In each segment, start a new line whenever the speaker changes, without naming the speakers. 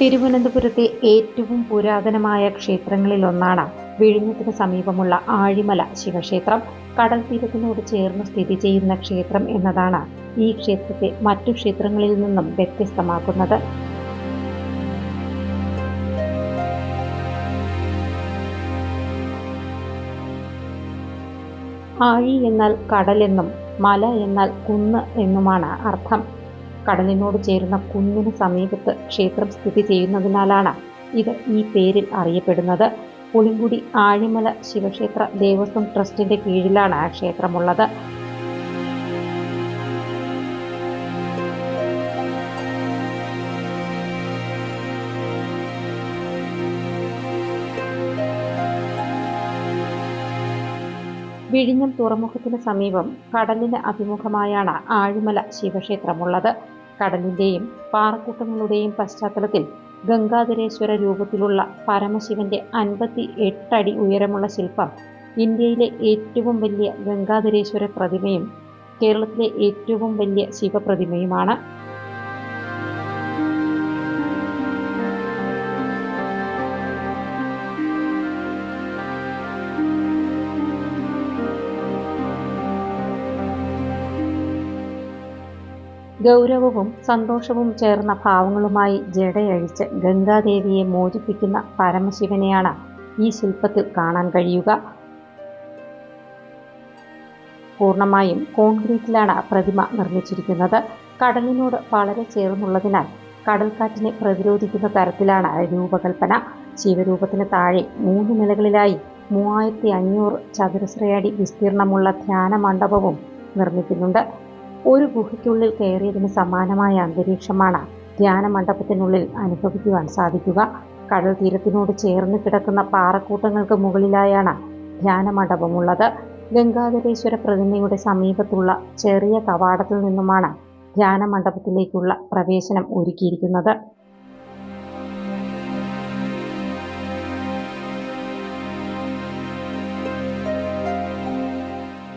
തിരുവനന്തപുരത്തെ ഏറ്റവും പുരാതനമായ ക്ഷേത്രങ്ങളിലൊന്നാണ് വിഴിഞ്ഞത്തിന് സമീപമുള്ള ആഴിമല ശിവക്ഷേത്രം. കടൽ തീരത്തിനോട് ചേർന്ന് സ്ഥിതി ചെയ്യുന്ന ക്ഷേത്രം എന്നതാണ് ഈ ക്ഷേത്രത്തെ മറ്റു ക്ഷേത്രങ്ങളിൽ നിന്നും വ്യത്യസ്തമാക്കുന്നത്. ആഴി എന്നാൽ കടലെന്നും മല എന്നാൽ കുന്ന് എന്നുമാണ് അർത്ഥം. കടലിനോട് ചേരുന്ന കുന്നിന് സമീപത്ത് ക്ഷേത്രം സ്ഥിതി ചെയ്യുന്നതിനാലാണ് ഇത് ഈ പേരിൽ അറിയപ്പെടുന്നത്. പുളിങ്കുടി ആഴിമല ശിവക്ഷേത്ര ദേവസ്വം ട്രസ്റ്റിന്റെ കീഴിലാണ് ക്ഷേത്രമുള്ളത്. വിഴിഞ്ഞം തുറമുഖത്തിന് സമീപം കടലിന് അഭിമുഖമായാണ് ആഴിമല ശിവക്ഷേത്രമുള്ളത്. കടലിന്റെയും പാറക്കൂട്ടങ്ങളുടെയും പശ്ചാത്തലത്തിൽ ഗംഗാധരേശ്വര രൂപത്തിലുള്ള പരമശിവന്റെ അൻപത്തി എട്ടടി ഉയരമുള്ള ശില്പം ഇന്ത്യയിലെ ഏറ്റവും വലിയ ഗംഗാധരേശ്വര പ്രതിമയും കേരളത്തിലെ ഏറ്റവും വലിയ ശിവപ്രതിമയുമാണ്. ഗൗരവവും സന്തോഷവും ചേർന്ന ഭാവങ്ങളുമായി ജടയഴിച്ച് ഗംഗാദേവിയെ മോചിപ്പിക്കുന്ന പരമശിവനെയാണ് ഈ ശില്പത്തിൽ കാണാൻ കഴിയുക. പൂർണമായും കോൺക്രീറ്റിലാണ് പ്രതിമ നിർമ്മിച്ചിരിക്കുന്നത്. കടലിനോട് വളരെ ചേർന്നുള്ളതിനാൽ കടൽക്കാറ്റിനെ പ്രതിരോധിക്കുന്ന തരത്തിലാണ് രൂപകൽപ്പന. ശിവരൂപത്തിന് താഴെ മൂന്ന് നിലകളിലായി മൂവായിരത്തി അഞ്ഞൂറ് ചതുരശ്രയടി വിസ്തീർണമുള്ള ധ്യാന മണ്ഡപവും നിർമ്മിക്കുന്നുണ്ട്. ഒരു ഗുഹയ്ക്കുള്ളിൽ കയറിയതിന് സമാനമായ അന്തരീക്ഷമാണ് ധ്യാന മണ്ഡപത്തിനുള്ളിൽ അനുഭവിക്കുവാൻ സാധിക്കുക. കടൽ തീരത്തിനോട് ചേർന്ന് കിടക്കുന്ന പാറക്കൂട്ടങ്ങൾക്ക് മുകളിലായാണ് ധ്യാന മണ്ഡപമുള്ളത് ഗംഗാധരേശ്വര പ്രതിമയുടെ സമീപത്തുള്ള ചെറിയ കവാടത്തിൽ നിന്നുമാണ് ധ്യാന മണ്ഡപത്തിലേക്കുള്ള പ്രവേശനം ഒരുക്കിയിരിക്കുന്നത്.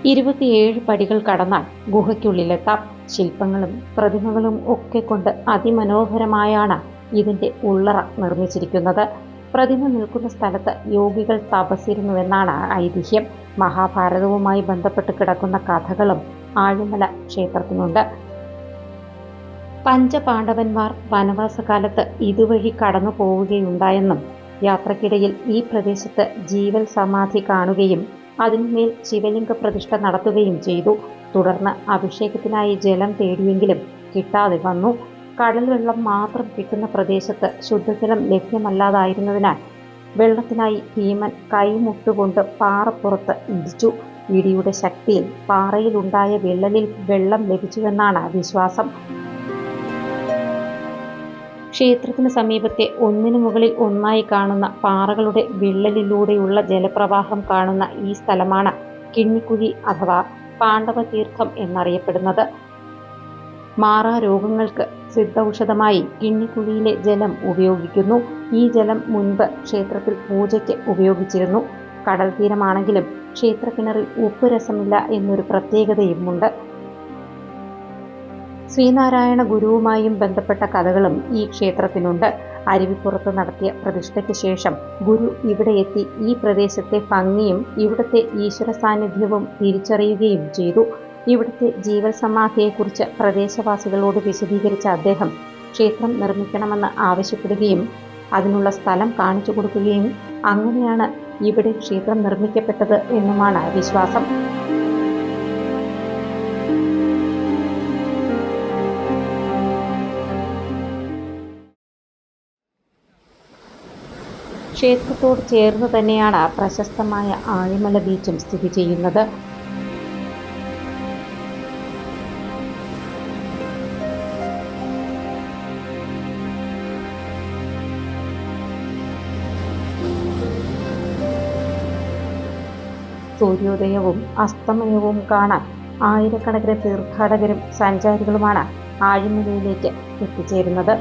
ഇരുപത്തിയേഴ് പടികൾ കടന്നാൽ ഗുഹയ്ക്കുള്ളിലെത്താം. ശില്പങ്ങളും പ്രതിമകളും ഒക്കെ കൊണ്ട് അതിമനോഹരമായാണ് ഇതിന്റെ ഉള്ളറ നിർമ്മിച്ചിരിക്കുന്നത്. പ്രതിമ നിൽക്കുന്ന സ്ഥലത്ത് യോഗികൾ തപസിരുന്നുവെന്നാണ് ഐതിഹ്യം. മഹാഭാരതവുമായി ബന്ധപ്പെട്ട് കിടക്കുന്ന കഥകളും ആഴിമല ക്ഷേത്രത്തിനുണ്ട്. പഞ്ചപാണ്ഡവന്മാർ വനവാസകാലത്ത് ഇതുവഴി കടന്നു പോവുകയുണ്ടായെന്നും യാത്രക്കിടയിൽ ഈ പ്രദേശത്ത് ജീവൽ സമാധി കാണുകയും അതിന്മേൽ ശിവലിംഗ പ്രതിഷ്ഠ നടത്തുകയും ചെയ്തു. തുടർന്ന് അഭിഷേകത്തിനായി ജലം തേടിയെങ്കിലും കിട്ടാതെ വന്നു. കടൽ വെള്ളം മാത്രം കിട്ടുന്ന പ്രദേശത്ത് ശുദ്ധജലം ലഭ്യമല്ലാതായിരുന്നതിനാൽ വെള്ളത്തിനായി ഭീമൻ കൈമുട്ടുകൊണ്ട് പാറപ്പുറത്ത് ഇടിച്ചു. ഇടിയുടെ ശക്തിയിൽ പാറയിലുണ്ടായ വിള്ളലിൽ വെള്ളം ലഭിച്ചുവെന്നാണ് വിശ്വാസം. ക്ഷേത്രത്തിന് സമീപത്തെ ഒന്നിനു മുകളിൽ ഒന്നായി കാണുന്ന പാറകളുടെ വിള്ളലിലൂടെയുള്ള ജലപ്രവാഹം കാണുന്ന ഈ സ്ഥലമാണ് കിണ്ണിക്കുഴി അഥവാ പാണ്ഡവതീർത്ഥം എന്നറിയപ്പെടുന്നത്. മാറാ രോഗങ്ങൾക്ക് സിദ്ധൌഷധമായി കിണ്ണിക്കുഴിയിലെ ജലം ഉപയോഗിക്കുന്നു. ഈ ജലം മുൻപ് ക്ഷേത്രത്തിൽ പൂജയ്ക്ക് ഉപയോഗിച്ചിരുന്നു. കടൽ തീരമാണെങ്കിലും ക്ഷേത്രക്കിണറിൽ ഉപ്പ് രസമില്ല എന്നൊരു പ്രത്യേകതയുമുണ്ട്. ശ്രീനാരായണ ഗുരുവുമായും ബന്ധപ്പെട്ട കഥകളും ഈ ക്ഷേത്രത്തിനുണ്ട്. അരുവിപ്പുറത്ത് നടത്തിയ പ്രതിഷ്ഠയ്ക്ക് ശേഷം ഗുരു ഇവിടെ എത്തി ഈ പ്രദേശത്തെ ഭംഗിയും ഇവിടുത്തെ ഈശ്വര സാന്നിധ്യവും തിരിച്ചറിയുകയും ചെയ്തു. ഇവിടുത്തെ ജീവൽ സമാധിയെക്കുറിച്ച് പ്രദേശവാസികളോട് വിശദീകരിച്ച അദ്ദേഹം ക്ഷേത്രം നിർമ്മിക്കണമെന്ന് ആവശ്യപ്പെടുകയും അതിനുള്ള സ്ഥലം കാണിച്ചു കൊടുക്കുകയും അങ്ങനെയാണ് ഇവിടെ ക്ഷേത്രം നിർമ്മിക്കപ്പെട്ടത് എന്നുമാണ് വിശ്വാസം. ക്ഷേത്രത്തോട് ചേർന്ന് തന്നെയാണ് പ്രശസ്തമായ ആഴിമല ബീച്ചും സ്ഥിതി ചെയ്യുന്നത്. സൂര്യോദയവും അസ്തമയവും കാണാൻ ആയിരക്കണക്കിന് തീർത്ഥാടകരും സഞ്ചാരികളുമാണ് ആഴിമലയിലേക്ക് എത്തിച്ചേരുന്നത്.